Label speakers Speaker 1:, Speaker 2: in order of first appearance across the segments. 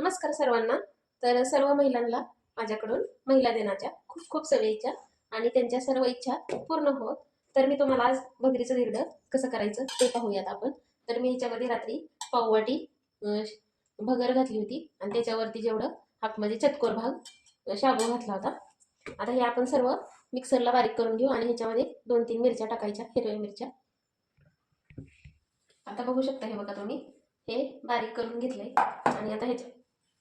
Speaker 1: नमस्कार सर्वांना. तर सर्व महिलांना माझ्याकडून महिला दिनाच्या खूप खूप शुभेच्छा आणि त्यांच्या सर्व इच्छा पूर्ण होत. तर मी तुम्हाला आज भगरीचं धिरडं कसं करायचं ते पाहूयात आपण. तर मी ह्याच्यामध्ये रात्री पाववाटी भगर घातली होती आणि त्याच्यावरती जेवढं हात म्हणजे चतकोर भाग शाबू घातला होता. आता हे आपण सर्व मिक्सरला बारीक करून घेऊ आणि ह्याच्यामध्ये दोन तीन मिरच्या टाकायच्या हिरव्या मिरच्या. आता बघू शकता हे बघा तुम्ही. हे बारीक करून घेतलंय. आणि आता ह्याच्या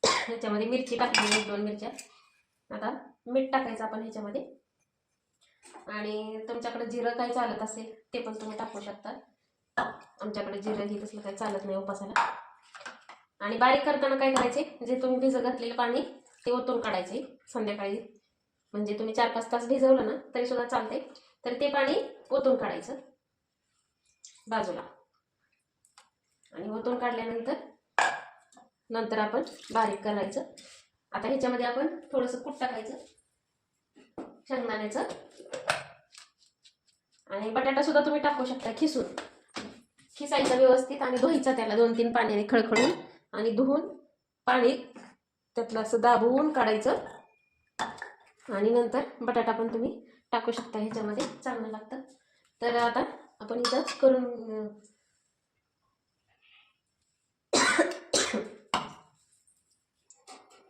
Speaker 1: ह्याच्यामध्ये मिरची टाकली एक दोन मिरच्या. आता मीठ टाकायचं आपण ह्याच्यामध्ये. आणि तुमच्याकडे जिरं काही चालत असेल ते पण तुम्ही टाकू शकता. आमच्याकडे जिरं ही तसलं काही चालत नाही उपासाला. आणि बारीक करताना काय करायचे जे तुम्ही भिजत घातलेलं पाणी ते ओतून काढायचे संध्याकाळी. म्हणजे तुम्ही चार पाच तास भिजवलं ना तरी सुद्धा चालते तर ते पाणी ओतून काढायचं बाजूला. आणि ओतून काढल्यानंतर नंतर आपण बारीक करायचं. आता ह्याच्यामध्ये आपण थोडंसं कूट टाकायचं. शेंगदाण्याचं. आणि बटाटा सुद्धा तुम्ही टाकू शकता खिसून. खिसायचा व्यवस्थित आणि धुवायचा त्याला दोन तीन पाण्याने खळखळून आणि धुवून पाणी त्यातलं असं दाबवून काढायचं. आणि नंतर बटाटा पण तुम्ही टाकू शकता. ह्याच्यामध्ये चांगलं लागतं. तर आता आपण इथं करून अं,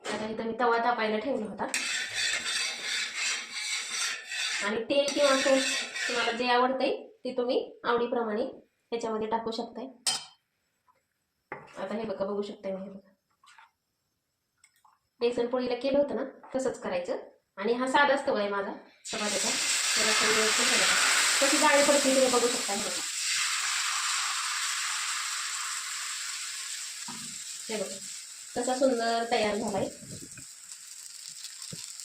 Speaker 1: आता इथं मी तवा तापायला ठेवला होता. आणि तेल किंवा तूप तुम्हाला जे आवडतंय ते तुम्ही आवडीप्रमाणे ह्याच्यामध्ये टाकू शकताय. आता हे बघा बघू शकताय मी हे बघा. बेसन पोळीला केलं होतं ना तसंच करायचं. आणि हा साधाच तवा आहे माझा टमाट्याचा कशी जाळी पडते तुम्ही बघू शकता हे बघा. कसा सुंदर तयार झालाय?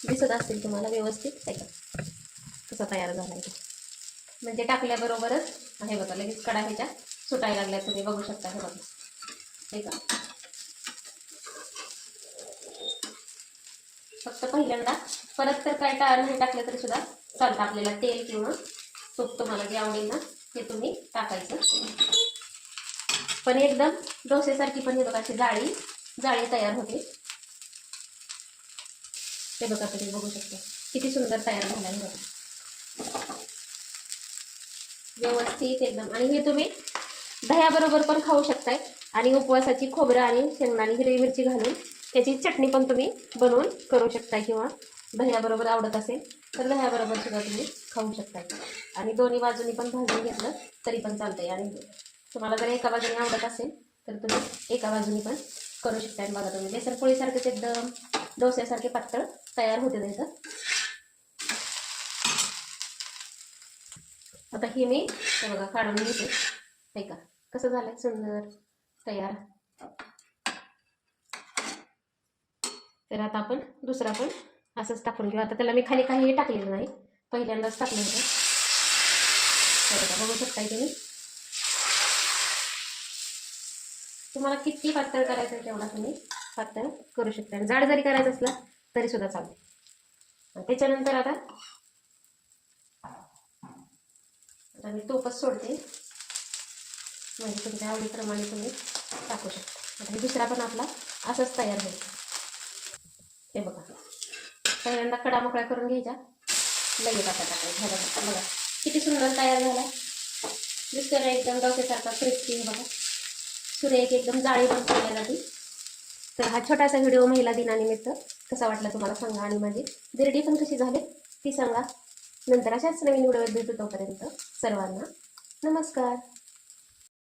Speaker 1: दिसत असतील तुम्हाला व्यवस्थित? ऐका. कसा तयार झालाय म्हणजे टाकल्याबरोबरच हे बघा लगेच कडा ह्याच्या सुटायला लागल्या तुम्ही बघू शकता हे बघा. हे का फक्त पहिल्यांदा परत तर काय टाळ हे टाकलं तरी सुद्धा चालतं आपल्याला तेल किंवा तूप तुम्हाला जे आवडेल ना ते तुम्ही टाकायचं. पण एकदम डोसेसारखी पण हे बघा अशी जाळी जाळी तयार होते. ते बघा तुम्ही बघू शकता. किती सुंदर तयार झाला बघा व्यवस्थित एकदम. आणि हे तुम्ही दह्याबरोबर पण खाऊ शकताय. आणि उपवासाची खोबरं आणि शेंगदाणी हिरवी मिरची घालून त्याची चटणी पण तुम्ही बनवून करू शकताय किंवा दह्याबरोबर आवडत असेल तर दह्याबरोबर सुद्धा तुम्ही खाऊ शकताय. आणि दोन्ही बाजूनी पण भाजून घेतलं तरी पण चालतंय. आणि तुम्हाला जर एका बाजूने आवडत असेल तर तुम्ही एका बाजूनी पण करू शकताय बघा तुम्ही. बेसन पोळीसारखेच एकदम डोस्यासारखे पातळ तयार होते त्याचं आता हे मी बघा काढून घेते. ऐका का? कसं झालंय? सुंदर तयार. तर आता आपण दुसरा पण असंच टाकून घेऊ. आता त्याला मी खाली काहीही टाकलेलं नाही. पहिल्यांदाच टाकलं होतं. बघू शकताय तुम्ही. तुम्हाला किती पातळ करायचं आहे तेवढा तुम्ही पातळ करू शकता. आणि जाड जरी करायचं असलं तरी सुद्धा चालते. त्याच्यानंतर आता आता मी तोपच सोडते. म्हणजे तुमच्या आवडीप्रमाणे तुम्ही टाकू शकता. आता दुसरा पण आपला असाच तयार होईल. हे बघा. पहिल्यांदा कडा करून घ्यायच्या लगेच आता टाकायचं बघा. बघा. किती सुंदर तयार झाला. दिसतो ना एकदम डोक्यासारखा क्रिस्पी बघा. सूर्य एक एकदम जाळी पण केल्या जाते तर हा छोटासा व्हिडिओ महिला दिनानिमित्त कसा वाटला तुम्हाला सांगा आणि माझी दिरडी पण कशी झाली ती सांगा. नंतर अशाच नवीन व्हिडिओ भेटू तोपर्यंत सर्वांना नमस्कार.